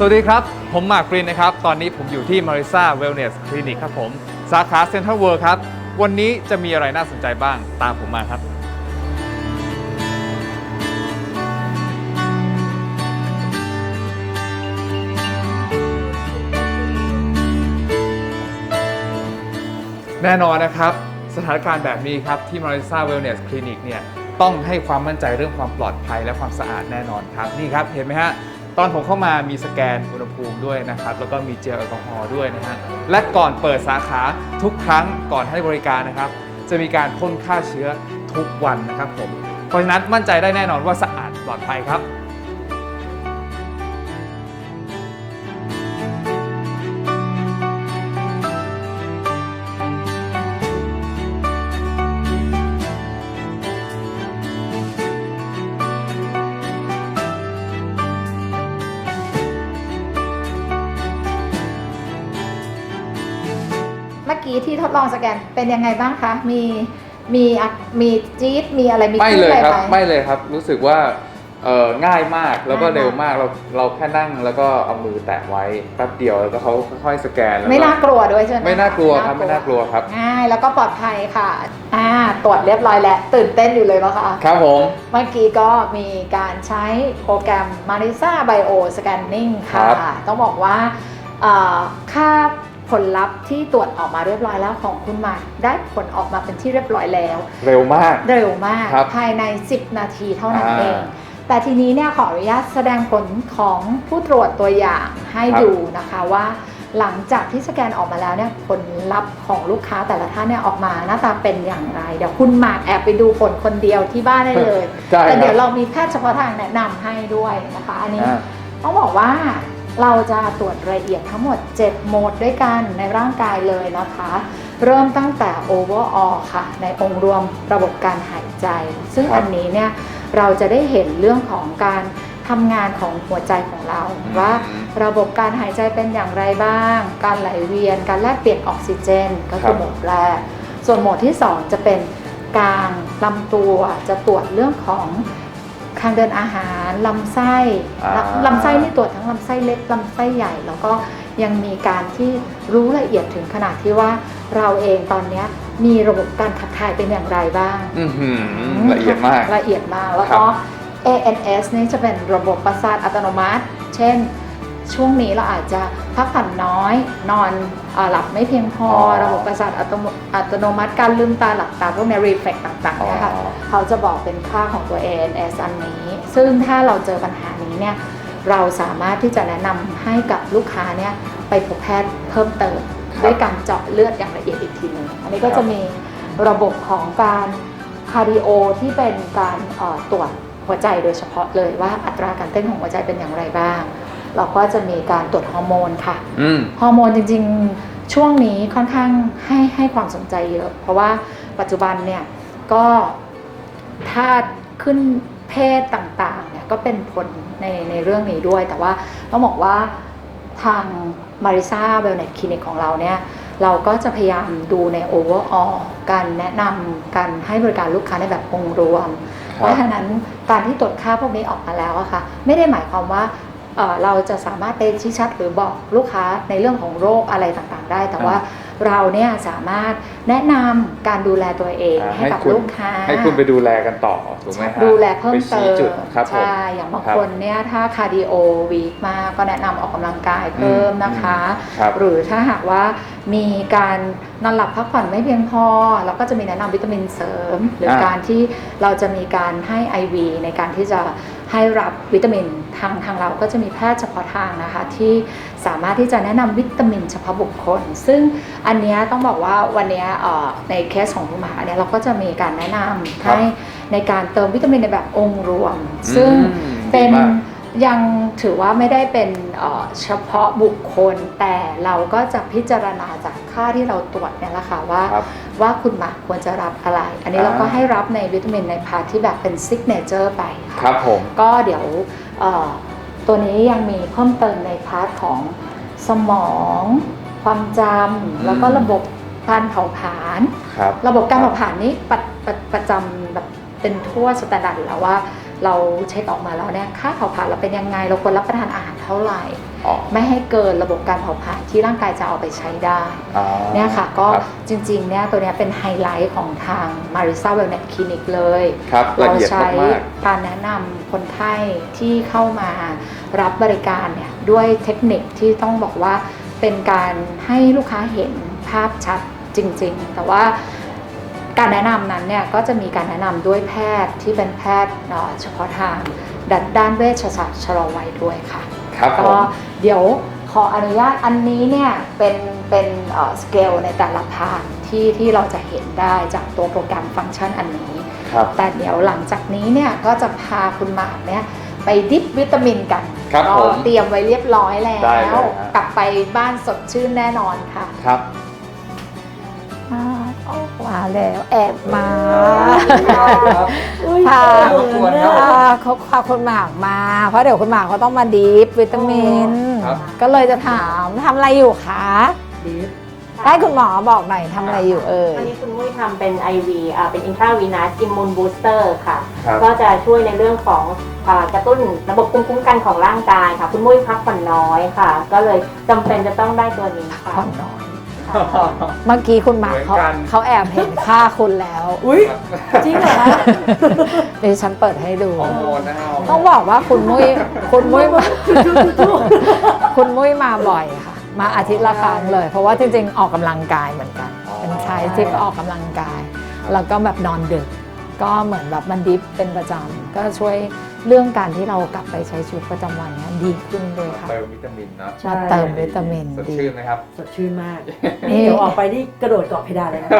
สวัสดีครับ ผมหมากปรินนะครับ ตอนนี้ผมอยู่ที่ Marisa Wellness Clinic ครับผม สาขา Central World ครับ วันนี้จะมีอะไรน่าสนใจบ้างตามผมมาครับ แน่นอนนะครับ สถานการณ์แบบนี้ครับ ที่ Marisa Wellness Clinic เนี่ยต้องให้ความมั่นใจเรื่องความปลอดภัยและความสะอาดแน่นอนครับ นี่ครับเห็นไหมฮะ ตอนผมเข้ามามีสแกนอุณหภูมิด้วยนะครับ แล้วก็มีเจลแอลกอฮอล์ด้วยนะฮะ และก่อนเปิดสาขาทุกครั้งก่อนให้บริการนะครับ จะมีการพ่นฆ่าเชื้อทุกวันนะครับผม เพราะฉะนั้นมั่นใจได้แน่นอนว่าสะอาดปลอดภัยครับ กี้ที่ทดลองสแกนเป็นยังไงบ้างคะ มีมีอะมีจี๊ดมีอะไรมีไม่ขึ้นเลยอะครับหไม่เลยครับ รู้สึกว่าเอ่อง่ายมากแล้วก็ง่ายมากเร็วมากเราเราแค่นั่งแล้วก็เอามือแตะไว้แป๊บเดียวแล้วก็เขาค่อยๆสแกนแล้วก็ไม่น่ากลัวด้วยใช่ไหมไม่น่ากลัวครับไม่น่ากลัวครับง่ายแล้วก็ปลอดภัยค่ะอ่าตรวจเรียบร้อยแล้วตื่นเต้นอยู่เลยปะคะครับผมเมื่อกี้ก็มีการใช้โปรแกรม Marisa Bio Scanning ค่ะ ต้องบอกว่าเอ่อค่า ผลลัพธ์ที่ตรวจออกมาเรียบร้อยแล้วของคุณหมากได้ผลออกมาเป็นที่เรียบร้อยแล้ว เร็วมาก เร็วมากครับภายใน 10 นาทีเท่านั้นอ่าเอง แต่ทีนี้เนี่ยขออนุญาตแสดงผลของผู้ตรวจตัวอย่างให้ครับดูนะคะว่า หลังจากที่สแกนออกมาแล้วเนี่ยผลลัพธ์ของลูกค้าแต่ละท่านเนี่ยออกมาหน้าตาเป็นอย่างไร เดี๋ยวคุณหมากแอบไปดูผลคนเดียวที่บ้านได้เลยใช่แต่คเดี๋รัยวบเรามีแพทย์เฉพาะทางแนะนำให้ด้วยนะคะ อันนี้อ่าต้องบอกว่า เราจะตรวจละเอียดทั้งหมด 7 โหมดด้วยกันในร่างกายเลยนะคะ เริ่มตั้งแต่ overall ค่ะ ในองค์รวมระบบการหายใจ ซึ่งครับอันนี้เนี่ยเราจะได้เห็นเรื่องของการทำงานของหัวใจของเรา ว่าระบบการหายใจเป็นอย่างไรบ้าง การไหลเวียน การแลกเปลี่ยนออกซิเจน ก็คือโหมดแรก ส่วนโหมดที่ 2 จะเป็นกลางลำตัวจะตรวจเรื่องของ ทางเดินอาหารลำไส้อ่าลำลำไส้นี่ตรวจทั้งลำไส้เล็กลำไส้ใหญ่ แล้วก็ยังมีการที่รู้ละเอียดถึงขนาดที่ว่าเราเองตอนเนี้ยมีระบบการขับถ่ายเป็นอย่างไรบ้างอื้อหือละเอียดมากละเอียดมากแล้วครัก็บ ANS นี่จะเป็นระบบประสาทอัตโนมัติ เช่น ช่วงนี้เราอาจจะพักผ่อนน้อย นอนอาหลับไม่เพียงพออ๋อระบบประสาทอัตโนอัตโนมัติการลืมตาหลับตาพวกนี้รีเฟกต่างๆเนี่ยค่ะอ๋อเขาจะบอกเป็นค่าของตัว ANS อันนี้ ซึ่งถ้าเราเจอปัญหานี้เนี่ยเราสามารถที่จะแนะนำให้กับลูกค้าเนี่ยไปพบแพทย์เพิ่มเติมครับด้วยการเจาะเลือดอย่างละเอียดอีกทีหนึงอันนี้ก็ครับจะมีระบบของการคาร์ดิโอที่เป็นการเอ่อตรวจหัวใจโดยเฉพาะเลยว่าอัตราการเต้นของหัวใจเป็นอย่างไรบ้าง เราก็จะมีการตรวจฮอร์โมนค่ะอืม ฮอร์โมนจริงๆช่วงนี้ค่อนข้างให้ให้ความสนใจเยอะ เพราะว่าปัจจุบันเนี่ยก็ถ้าขึ้นเพศต่างๆเนี่ยก็เป็นผลในในเรื่องนี้ด้วย แต่ว่าต้องบอกว่าทาง Marisa Wellness Clinic ของเราเนี่ยเราก็จะพยายามดูใน overall การแนะนำการให้บริการลูกค้าในแบบองค์รวม เพราะฉะนั้นการที่ตรวจค่าพวกนี้ออกมาแล้วอะค่ะ ไม่ได้หมายความว่า เอ่อเราจะสามารถไปชี้ชัดหรือบอกลูกค้าในเรื่องของโรคอะไรต่างๆ ได้ แต่ว่าเราเนี่ยสามารถแนะนำการดูแลตัวเองอ่าให้กับให้คุณลูกค้า ให้คุณไปดูแลกันต่อถูกไหมฮะดูแลเพิ่มไปเติชี้มจุดครับผมใช่อย่างบางครับคนเนี่ยถ้าคาร์ดิโอวีคมากก็แนะนำออกกำลังกายเพิ่มนะคะครับหรือถ้าหากว่ามีการนอนหลับพักผ่อนไม่เพียงพอ เราก็จะมีแนะนำวิตามินเสริม หรืออาการที่เราจะมีการให้ IV ในการที่จะ ให้รับวิตามินทางทางเราก็จะมีแพทย์เฉพาะทางนะคะ ที่สามารถที่จะแนะนำวิตามินเฉพาะบุคคล ซึ่งอันเนี้ยต้องบอกว่าวันเนี้ยเอ่อในเคสของคุณหมาเนี่ยเราก็จะมีการแนะนำครับให้ในการเติมวิตามินในแบบองค์รวม ซึ่งอืมเป็นดีมาก ยังถือว่าไม่ได้เป็นเอ่อเฉพาะบุคคล แต่เราก็จะพิจารณาจากค่าที่เราตรวจเนี่ยแหละค่ะว่าครับว่าคุณหมากควรจะรับอะไร อันนี้อ่าเราก็ให้รับในวิตามินในพาร์ทที่แบบเป็นซิกเนเจอร์ไปค่ะครับผมก็เดี๋ยวเอ่อตัวนี้ยังมีเพิ่มเติมในพาร์ทของสมอง ความจำแล้วก็ระบบการเผาผลาญครับระบบการเผาผลาญนี้ประประประจำแบบเป็นทั่วสแตนดาร์ดอยู่แล้วว่า เราเช็คออกมาแล้วเนี่ยค่าเผาผลาญเราเป็นยังไง เราควรรับประทานอาหารเท่าไหร่ อ๋อ ไม่ให้เกินระบบการเผาผลาญที่ร่างกายจะเอาไปใช้ได้ อ๋อเนี่ยค่ะก็รับจริงๆเนี่ยตัวเนี้ยเป็นไฮไลท์ของทาง Marisa Wellness Clinic เลย ครับละเราเอียดใช้มากการแนะนำคนไข้ที่เข้ามารับบริการเนี่ยด้วยเทคนิคที่ต้องบอกว่าเป็นการให้ลูกค้าเห็นภาพชัดจริง ๆ แต่ว่า การแนะนำนั้นเนี่ยก็จะมีการแนะนำด้วยแพทย์ที่เป็นแพทย์เอ่อเฉพาะทางด้านด้านเวชศาสตร์ชะลอวัยด้วยค่ะๆครับผก็มเดี๋ยวขออนุญาตอันนี้เนี่ยเป็นเป็นสเกลในแต่ละพาร์ทที่ที่เราจะเห็นได้จากตัวโปรแกรมฟังก์ชันอันนี้ครับแต่เดี๋ยวหลังจากนี้เนี่ยก็จะพาคุณหมากเนี่ยไปดิฟวิตามินกันครับก็ผมเตรียมไว้เรียบร้อยแล้ได้เลวยฮะกลับไปบ้านสดชื่นแน่นอนค่ะครับ มาโอ้มาแล้วแอบมาครับค่ะรบกวนครับอ่าเขาพาคุณหมากมา เพราะเดี๋ยวคุณหมากเขาต้องมาดีฟวิตามินครับก็เลยจะถามทำอะไรอยู่คะดีฟให้คุณหมอบอกหน่อยทำอะไรอยู่เอ่ยวันนี้คุณมุ้ยทำเป็น IV อ่าเป็น intravenous immune booster ค่ะครับก็จะช่วยในเรื่องของอ่ากระตุ้นระบบภูมิคุ้มกันของร่างกายค่ะ คุณมุ้ยพักผ่อนน้อยค่ะ ก็เลยจำเป็นจะต้องได้ตัวนี้ค่ะผ่อนน้อย เมื่อกี้คุณหมากเขาเหมือนกัน เขาแอบเห็นค่าคุณแล้วอุ้ยจริงเหรอคะดิฉันเปิดให้ดู ฮอร์โมนนะฮะฮร์โมน ต้องบอกว่าคุณมุ้ยคุณมุ้ยมาคุณมุ้ยมาบ่อยค่ะ มาอาทิตย์ละครั้งเลย เพราะว่าจริงๆออกกำลังกายเหมือนกันเป็นชายที่ออกกำลังกาย แล้วก็แบบนอนดึก ก็เหมือนแบบมันดิฟเป็นประจำก็ช่วย เรื่องการที่เรากลับไปใช้ชีวิตประจำวันเนี้ยดีขึ้นเลยค่ะ เติมวิตามินนะมาเติมวิตามินสดดี ชื่นนะครับ สดชื่นมาก นี่ เดี๋ยวออกไปนี่กระโดดเกาะเพดานเลยนะ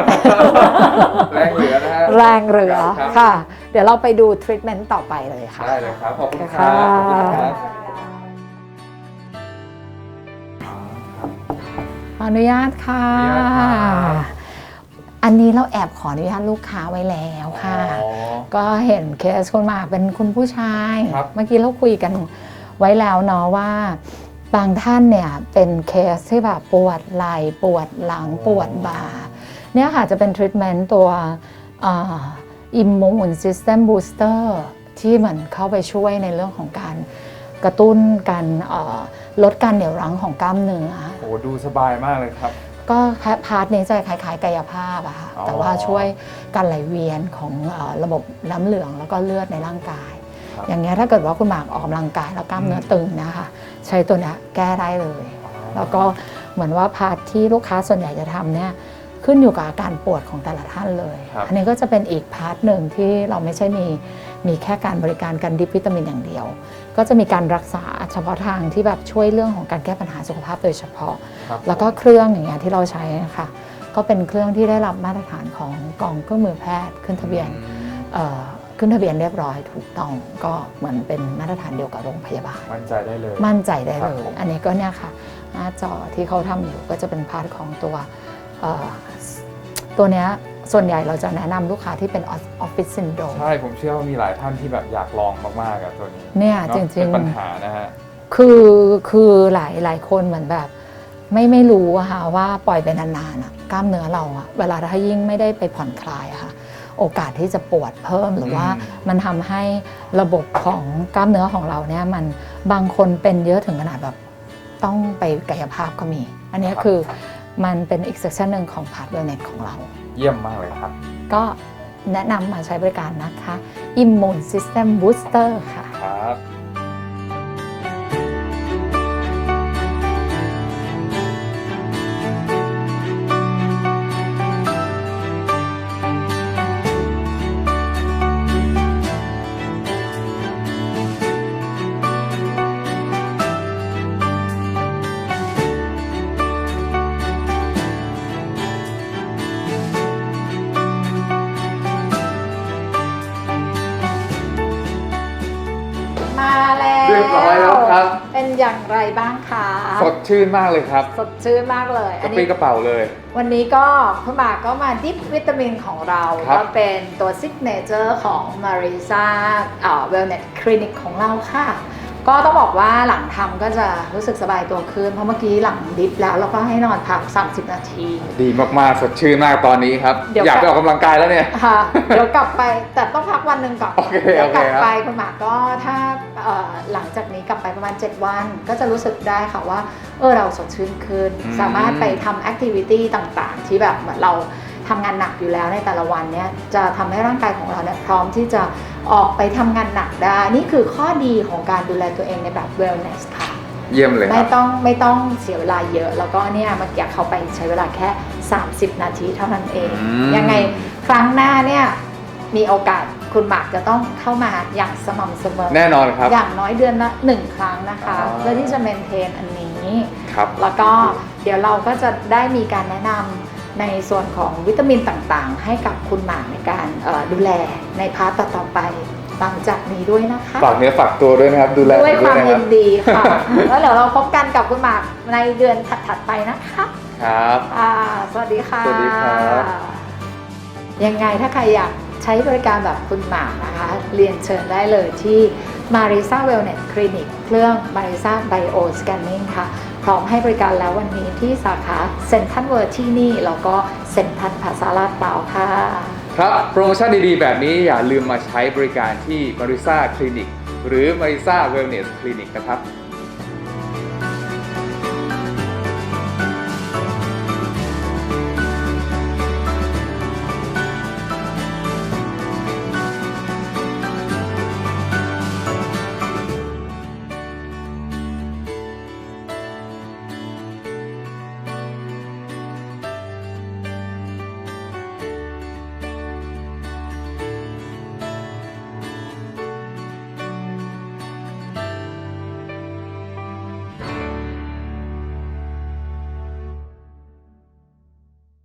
แรงเหลือนะฮะแรงเหลือครับค่ะ เดี๋ยวเราไปดูทรีทเมนต์ต่อไปเลยค่ะ ได้เลยครับ ขอบคุณคค่ะรับขอบคุณครับขออนุญาตค่ะ ขออนุญาตครับ อันนี้เราแอบขออนุญาตลูกค้าไว้แล้วค่ะ อ๋อ ก็เห็นเคสคุณหมากเป็นคุณผู้ชาย ครับ เมื่อกี้เราคุยกันไว้แล้วเนาะว่า บางท่านเนี่ยเป็นเคสที่แบบปวดไหล่ปวดหลังปวดบ่า เนี่ยค่ะจะเป็นทรีทเมนต์ตัวอิมมูนซิสเต็มบูสเตอร์ที่เหมือนเข้าไปช่วยในเรื่องของการกระตุ้นการเอ่อลดการเหนี่ยวรั้งของกล้ามเนื้อ โอ้ดูสบายมากเลยครับ ก็พาร์ทนี้จะคล้ายๆ กายภาพอะค่ะอ๋อแต่ว่าช่วยการไหลเวียนของเอ่อระบบน้ำเหลืองแล้วก็เลือดในร่างกายครับอย่างเงี้ยถ้าเกิดว่าคุณหมากออกกำลังกายแล้วกล้ามเนื้อตึงนะคะใช้ตัวเนี้ยแก้ได้เลย แล้วก็เหมือนว่าพาร์ทที่ลูกค้าส่วนใหญ่จะทำเนี่ยขึ้นอยู่กับอาการปวดของแต่ละท่านเลยครับอันนี้ก็จะเป็นอีกพาร์ทหนึ่งที่เราไม่ใช่มีมีแค่การบริการการดิบวิตามินอย่างเดียว ก็จะมีการรักษาเฉพาะทางที่แบบช่วยเรื่องของการแก้ปัญหาสุขภาพโดยเฉพาะ ครับแล้วก็เครื่องอย่างเงี้ยที่เราใช้นะคะก็เป็นเครื่องที่ได้รับมาตรฐานของกองเครื่องมือแพทย์ขึ้นทะเบียนเอ่อขึ้นทะเบียนเรียบร้อยถูกต้องก็เหมือนเป็นมาตรฐานเดียวกับโรงพยาบาล มั่นใจได้เลย มั่นใจได้ครัเลบยผมอันนี้ก็เนี่ยค่ะหน้าจอที่เขาทำอยู่ก็จะเป็นพาร์ทของตัวเอ่อตัวเนี้ย ส่วนใหญ่เราจะแนะนำลูกค้าที่เป็นออฟฟิศซินโดรมใช่ ผมเชื่อว่ามีหลายท่านที่แบบอยากลองมากๆกับตัวนี้เนี่ยเนอะจริงเป็นปัญๆหานะฮะคือคือหลายหลายคนเหมือนแบบ ไม่ไม่รู้อะค่ะว่าปล่อยไปนานๆอะกล้ามเนื้อเราอะเวลาถ้ายิ่งไม่ได้ไปผ่อนคลายอะค่ะโอกาสที่จะปวดเพิ่มหรือว่าอืมมันทำให้ระบบของกล้ามเนื้อของเราเนี่ยมันบางคนเป็นเยอะถึงขนาดแบบต้องไปกายภาพก็มี อันนี้คือ มันเป็นอีกเซสชันหนึ่งของพาร์ทเวลเน็ตของเรา เยี่ยมมากเลยครับ ก็แนะนำมาใช้บริการนะคะ Immune System Booster ค่ะ ครับ อย่างไรบ้างคะสดชื่นมากเลยครับ สดชื่นมากเลยกอัระนปรี้นี้กระเป๋าเลย วันนี้ก็คุณหมากก็มาดิฟวิตามินของเราครับก็เป็นตัวซิกเนเจอร์ของ Marisa อ่า Wellness Clinic ของเราค่ะ ก็ต้องบอกว่าหลังทำก็จะรู้สึกสบายตัวขึ้น เพราะเมื่อกี้หลังดิฟแล้วแล้วก็ให้นอนพัก 30 นาที ดีมากๆ สดชื่นมากตอนนี้ครับเดี๋ยวอยากไปออกกำลังกายแล้วเนี่ยค่ะเดี๋ยวกลับไปแต่ต้องพักวันหนึ่งก่อนโอเคเดี๋ยวกลับโอเคครับไปคุณหมากก็ถ้าเอ่อ หลังจากนี้กลับไปประมาณ 7 วัน ก็จะรู้สึกได้ค่ะว่าเออเราสดชื่นขึ้น สามารถไปทำแอคทิวิตี้ต่างๆ ที่แบบเหมือนเราทำงานหนักอยู่แล้วในแต่ละวันเนี่ยจะทำให้ร่างกายของเราเนี่ยพร้อมที่จะออกไปทำงานหนักได้ นี่คือข้อดีของการดูแลตัวเองในแบบ wellness ค่ะเยี่ยมเลยคไม่รับต้องไม่ต้องเสียเวลาเยอะ แล้วก็เนี่ยเมื่อกี้เขาไปใช้เวลาแค่ 30 นาทีเท่านั้นเองอืมยังไงครั้งหน้าเนี่ยมีโอกาส คุณหมากจะต้องเข้ามาอย่างสม่ำเสมอ แน่นอนครับ อย่างน้อยเดือนละหนึ่งครั้งนะคะอ๋อเพื่อที่จะเมนเทนอันนี้ครับแล้วก็เดี๋ยวเราก็จะได้มีการแนะนำในส่วนของวิตามินต่างๆ ให้กับคุณหมากในการเอ่อดูแลในพาร์ตต่อๆไปหลังจากนี้ด้วยนะคะ ฝากเนื้อฝากตัวด้วยนะครับ ดูแลด้วยผมความนะยิรับนดีค่ะ แล้วเดี๋ยวเราพบกันกับคุณหมากในเดือนถัดๆไปนะคะ ครับอ่าสวัสดีค่ะ สวัสดีครับยังไงถ้าใครอยากใช้บริการแบบคุณหมากนะคะ เรียนเชิญได้เลยที่ Marisa Wellness Clinic เครื่อง Marisa Bio Scanning ค่ะ พร้อมให้บริการแล้ววันนี้ที่สาขาเซ็นทรัลเวิร์ที่นี่ แล้วก็เซ็นทรัลพาซาลาดเปล่าค่ะ ครับ โปรโมชั่นดีๆ แบบนี้อย่าลืมมาใช้บริการที่ Marisa Clinic หรือ Marisa Wellness Clinic นะครับ